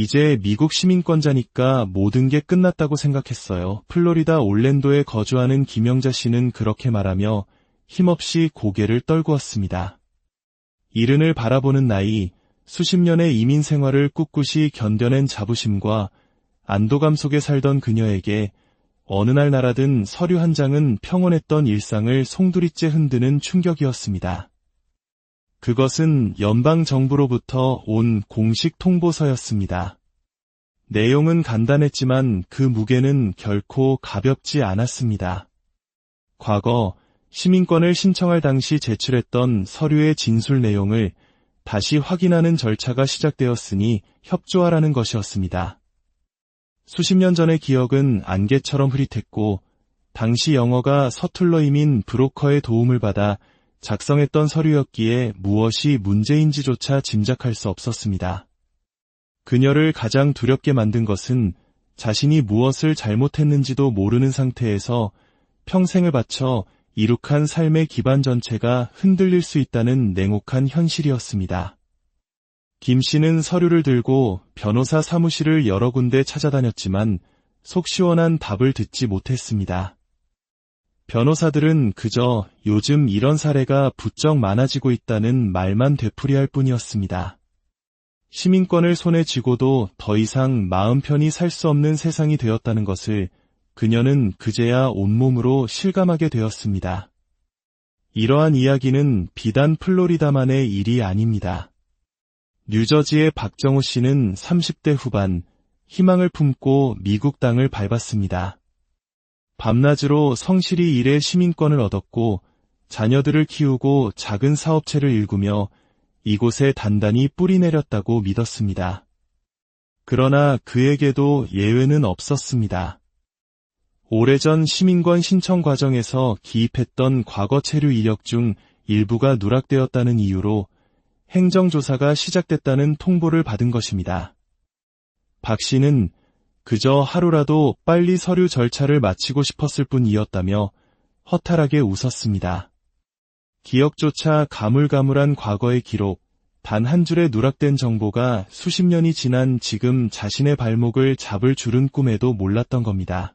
이제 미국 시민권자니까 모든 게 끝났다고 생각했어요. 플로리다 올랜도에 거주하는 김영자 씨는 그렇게 말하며 힘없이 고개를 떨구었습니다. 이른을 바라보는 나이, 수십 년의 이민 생활을 꿋꿋이 견뎌낸 자부심과 안도감 속에 살던 그녀에게 어느 날 날아든 서류 한 장은 평온했던 일상을 송두리째 흔드는 충격이었습니다. 그것은 연방 정부로부터 온 공식 통보서였습니다. 내용은 간단했지만 그 무게는 결코 가볍지 않았습니다. 과거 시민권을 신청할 당시 제출했던 서류의 진술 내용을 다시 확인하는 절차가 시작되었으니 협조하라는 것이었습니다. 수십 년 전의 기억은 안개처럼 흐릿했고 당시 영어가 서툴러 이민 브로커의 도움을 받아 작성했던 서류였기에 무엇이 문제인지조차 짐작할 수 없었습니다. 그녀를 가장 두렵게 만든 것은 자신이 무엇을 잘못했는지도 모르는 상태에서 평생을 바쳐 이룩한 삶의 기반 전체가 흔들릴 수 있다는 냉혹한 현실이었습니다. 김 씨는 서류를 들고 변호사 사무실을 여러 군데 찾아다녔지만 속 시원한 답을 듣지 못했습니다. 변호사들은 그저 요즘 이런 사례가 부쩍 많아지고 있다는 말만 되풀이할 뿐이었습니다. 시민권을 손에 쥐고도 더 이상 마음 편히 살 수 없는 세상이 되었다는 것을 그녀는 그제야 온몸으로 실감하게 되었습니다. 이러한 이야기는 비단 플로리다만의 일이 아닙니다. 뉴저지의 박정우 씨는 30대 후반 희망을 품고 미국 땅을 밟았습니다. 밤낮으로 성실히 일해 시민권을 얻었고 자녀들을 키우고 작은 사업체를 일구며 이곳에 단단히 뿌리 내렸다고 믿었습니다. 그러나 그에게도 예외는 없었습니다. 오래전 시민권 신청 과정에서 기입했던 과거 체류 이력 중 일부가 누락되었다는 이유로 행정조사가 시작됐다는 통보를 받은 것입니다. 박 씨는 그저 하루라도 빨리 서류 절차를 마치고 싶었을 뿐이었다며 허탈하게 웃었습니다. 기억조차 가물가물한 과거의 기록, 단 한 줄의 누락된 정보가 수십 년이 지난 지금 자신의 발목을 잡을 줄은 꿈에도 몰랐던 겁니다.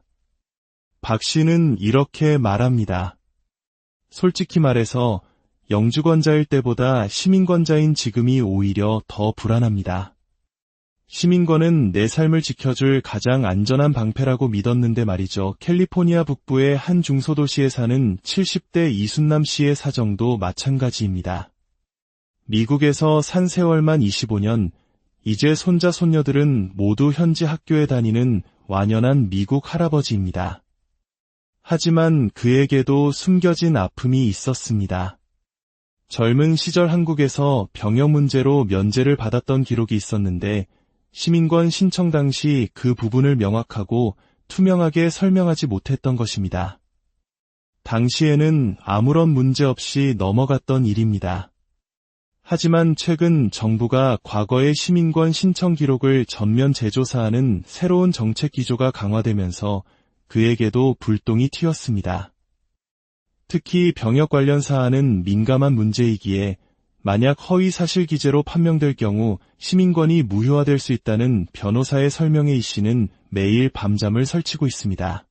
박 씨는 이렇게 말합니다. 솔직히 말해서 영주권자일 때보다 시민권자인 지금이 오히려 더 불안합니다. 시민권은 내 삶을 지켜줄 가장 안전한 방패라고 믿었는데 말이죠. 캘리포니아 북부의 한 중소도시에 사는 70대 이순남 씨의 사정도 마찬가지입니다. 미국에서 산 세월만 25년, 이제 손자 손녀들은 모두 현지 학교에 다니는 완연한 미국 할아버지입니다. 하지만 그에게도 숨겨진 아픔이 있었습니다. 젊은 시절 한국에서 병역 문제로 면제를 받았던 기록이 있었는데 시민권 신청 당시 그 부분을 명확하고 투명하게 설명하지 못했던 것입니다. 당시에는 아무런 문제 없이 넘어갔던 일입니다. 하지만 최근 정부가 과거의 시민권 신청 기록을 전면 재조사하는 새로운 정책 기조가 강화되면서 그에게도 불똥이 튀었습니다. 특히 병역 관련 사안은 민감한 문제이기에 만약 허위 사실 기재로 판명될 경우 시민권이 무효화될 수 있다는 변호사의 설명에 이 씨는 매일 밤잠을 설치고 있습니다.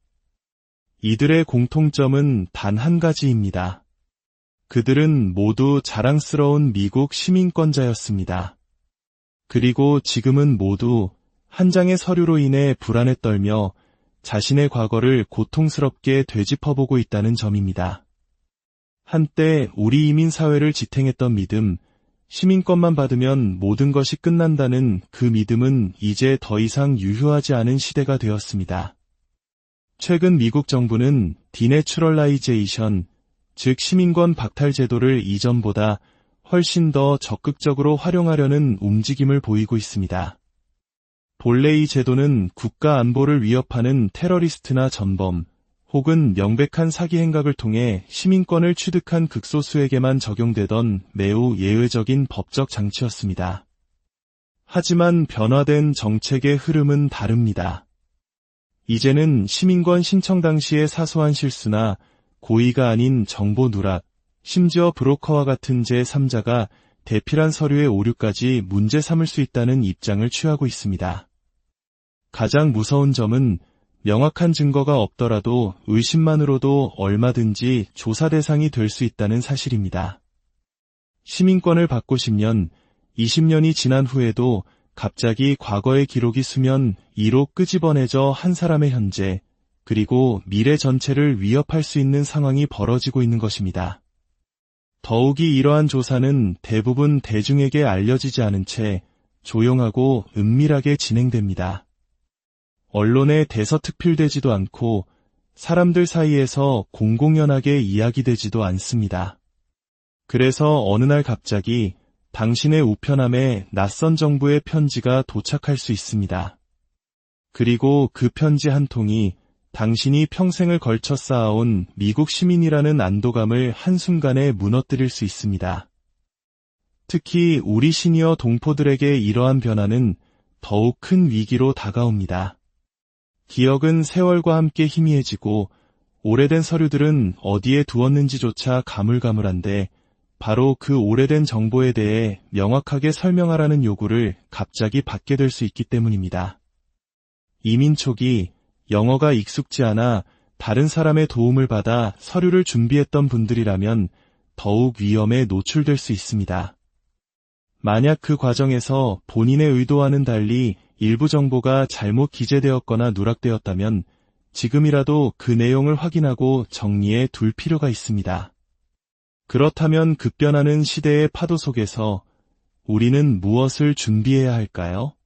이들의 공통점은 단 한 가지입니다. 그들은 모두 자랑스러운 미국 시민권자였습니다. 그리고 지금은 모두 한 장의 서류로 인해 불안에 떨며 자신의 과거를 고통스럽게 되짚어보고 있다는 점입니다. 한때 우리 이민 사회를 지탱했던 믿음, 시민권만 받으면 모든 것이 끝난다는 그 믿음은 이제 더 이상 유효하지 않은 시대가 되었습니다. 최근 미국 정부는 디네추럴라이제이션, 즉 시민권 박탈 제도를 이전보다 훨씬 더 적극적으로 활용하려는 움직임을 보이고 있습니다. 본래 이 제도는 국가 안보를 위협하는 테러리스트나 전범, 혹은 명백한 사기 행각을 통해 시민권을 취득한 극소수에게만 적용되던 매우 예외적인 법적 장치였습니다. 하지만 변화된 정책의 흐름은 다릅니다. 이제는 시민권 신청 당시의 사소한 실수나 고의가 아닌 정보 누락, 심지어 브로커와 같은 제3자가 대필한 서류의 오류까지 문제 삼을 수 있다는 입장을 취하고 있습니다. 가장 무서운 점은 명확한 증거가 없더라도 의심만으로도 얼마든지 조사 대상이 될 수 있다는 사실입니다. 시민권을 받고 싶면 20년이 지난 후에도 갑자기 과거의 기록이 수면 2로 끄집어내져 한 사람의 현재, 그리고 미래 전체를 위협할 수 있는 상황이 벌어지고 있는 것입니다. 더욱이 이러한 조사는 대부분 대중에게 알려지지 않은 채 조용하고 은밀하게 진행됩니다. 언론에 대서특필되지도 않고 사람들 사이에서 공공연하게 이야기되지도 않습니다. 그래서 어느 날 갑자기 당신의 우편함에 낯선 정부의 편지가 도착할 수 있습니다. 그리고 그 편지 한 통이 당신이 평생을 걸쳐 쌓아온 미국 시민이라는 안도감을 한순간에 무너뜨릴 수 있습니다. 특히 우리 시니어 동포들에게 이러한 변화는 더욱 큰 위기로 다가옵니다. 기억은 세월과 함께 희미해지고 오래된 서류들은 어디에 두었는지조차 가물가물한데 바로 그 오래된 정보에 대해 명확하게 설명하라는 요구를 갑자기 받게 될 수 있기 때문입니다. 이민 초기 영어가 익숙지 않아 다른 사람의 도움을 받아 서류를 준비했던 분들이라면 더욱 위험에 노출될 수 있습니다. 만약 그 과정에서 본인의 의도와는 달리 일부 정보가 잘못 기재되었거나 누락되었다면 지금이라도 그 내용을 확인하고 정리해 둘 필요가 있습니다. 그렇다면 급변하는 시대의 파도 속에서 우리는 무엇을 준비해야 할까요?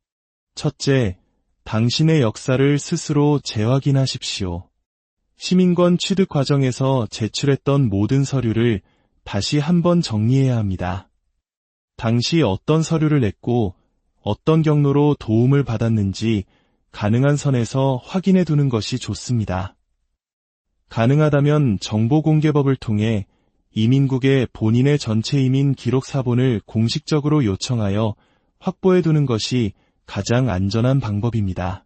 첫째, 당신의 역사를 스스로 재확인하십시오. 시민권 취득 과정에서 제출했던 모든 서류를 다시 한번 정리해야 합니다. 당시 어떤 서류를 냈고 어떤 경로로 도움을 받았는지 가능한 선에서 확인해 두는 것이 좋습니다. 가능하다면 정보공개법을 통해 이민국에 본인의 전체 이민 기록 사본을 공식적으로 요청하여 확보해 두는 것이 가장 안전한 방법입니다.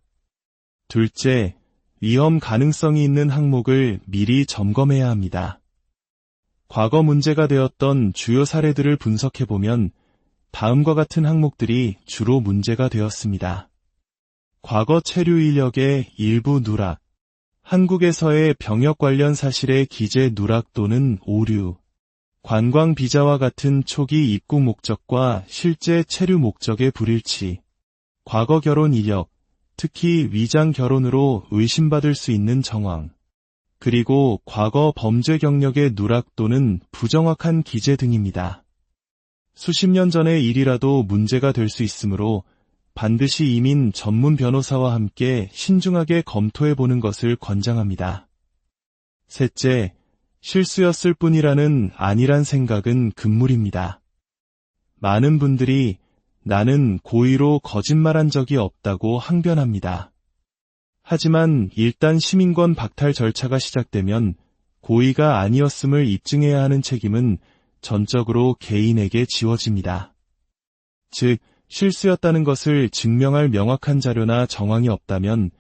둘째, 위험 가능성이 있는 항목을 미리 점검해야 합니다. 과거 문제가 되었던 주요 사례들을 분석해보면 다음과 같은 항목들이 주로 문제가 되었습니다. 과거 체류 인력의 일부 누락, 한국에서의 병역 관련 사실의 기재 누락 또는 오류, 관광 비자와 같은 초기 입국 목적과 실제 체류 목적의 불일치, 과거 결혼 이력, 특히 위장 결혼으로 의심받을 수 있는 정황, 그리고 과거 범죄 경력의 누락 또는 부정확한 기재 등입니다. 수십 년 전의 일이라도 문제가 될 수 있으므로 반드시 이민 전문 변호사와 함께 신중하게 검토해 보는 것을 권장합니다. 셋째, 실수였을 뿐이라는 아니란 생각은 금물입니다. 많은 분들이 나는 고의로 거짓말한 적이 없다고 항변합니다. 하지만 일단 시민권 박탈 절차가 시작되면 고의가 아니었음을 입증해야 하는 책임은 전적으로 개인에게 지워집니다. 즉, 실수였다는 것을 증명할 명확한 자료나 정황이 없다면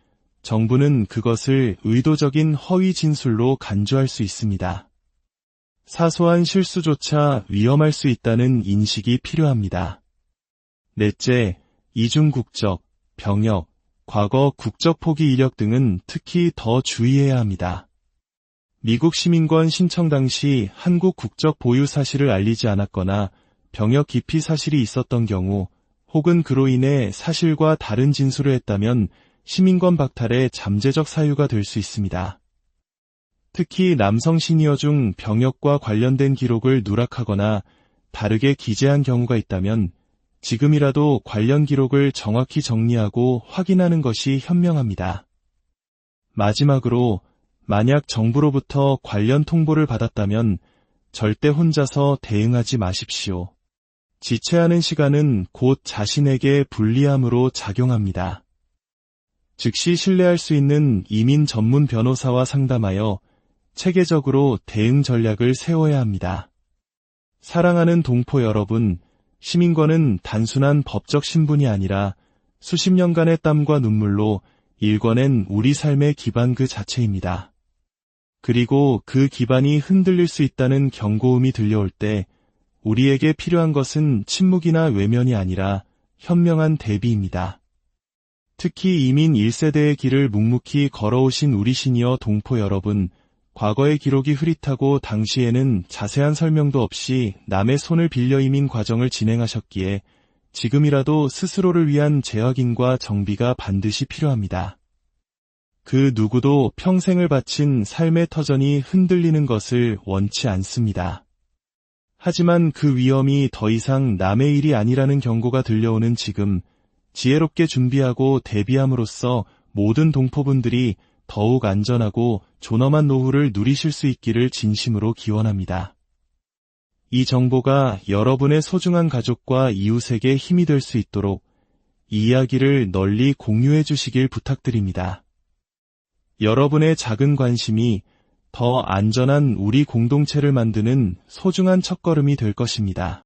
정부는 그것을 의도적인 허위 진술로 간주할 수 있습니다. 사소한 실수조차 위험할 수 있다는 인식이 필요합니다. 넷째, 이중국적, 병역, 과거 국적 포기 이력 등은 특히 더 주의해야 합니다. 미국 시민권 신청 당시 한국 국적 보유 사실을 알리지 않았거나 병역 기피 사실이 있었던 경우 혹은 그로 인해 사실과 다른 진술을 했다면 시민권 박탈의 잠재적 사유가 될 수 있습니다. 특히 남성 시니어 중 병역과 관련된 기록을 누락하거나 다르게 기재한 경우가 있다면 지금이라도 관련 기록을 정확히 정리하고 확인하는 것이 현명합니다. 마지막으로 만약 정부로부터 관련 통보를 받았다면 절대 혼자서 대응하지 마십시오. 지체하는 시간은 곧 자신에게 불리함으로 작용합니다. 즉시 신뢰할 수 있는 이민 전문 변호사와 상담하여 체계적으로 대응 전략을 세워야 합니다. 사랑하는 동포 여러분, 시민권은 단순한 법적 신분이 아니라 수십 년간의 땀과 눈물로 일궈낸 우리 삶의 기반 그 자체입니다. 그리고 그 기반이 흔들릴 수 있다는 경고음이 들려올 때 우리에게 필요한 것은 침묵이나 외면이 아니라 현명한 대비입니다. 특히 이민 1세대의 길을 묵묵히 걸어오신 우리 시니어 동포 여러분, 과거의 기록이 흐릿하고 당시에는 자세한 설명도 없이 남의 손을 빌려 이민 과정을 진행하셨기에 지금이라도 스스로를 위한 재확인과 정비가 반드시 필요합니다. 그 누구도 평생을 바친 삶의 터전이 흔들리는 것을 원치 않습니다. 하지만 그 위험이 더 이상 남의 일이 아니라는 경고가 들려오는 지금 지혜롭게 준비하고 대비함으로써 모든 동포분들이 더욱 안전하고 존엄한 노후를 누리실 수 있기를 진심으로 기원합니다. 이 정보가 여러분의 소중한 가족과 이웃에게 힘이 될 수 있도록 이 이야기를 널리 공유해 주시길 부탁드립니다. 여러분의 작은 관심이 더 안전한 우리 공동체를 만드는 소중한 첫걸음이 될 것입니다.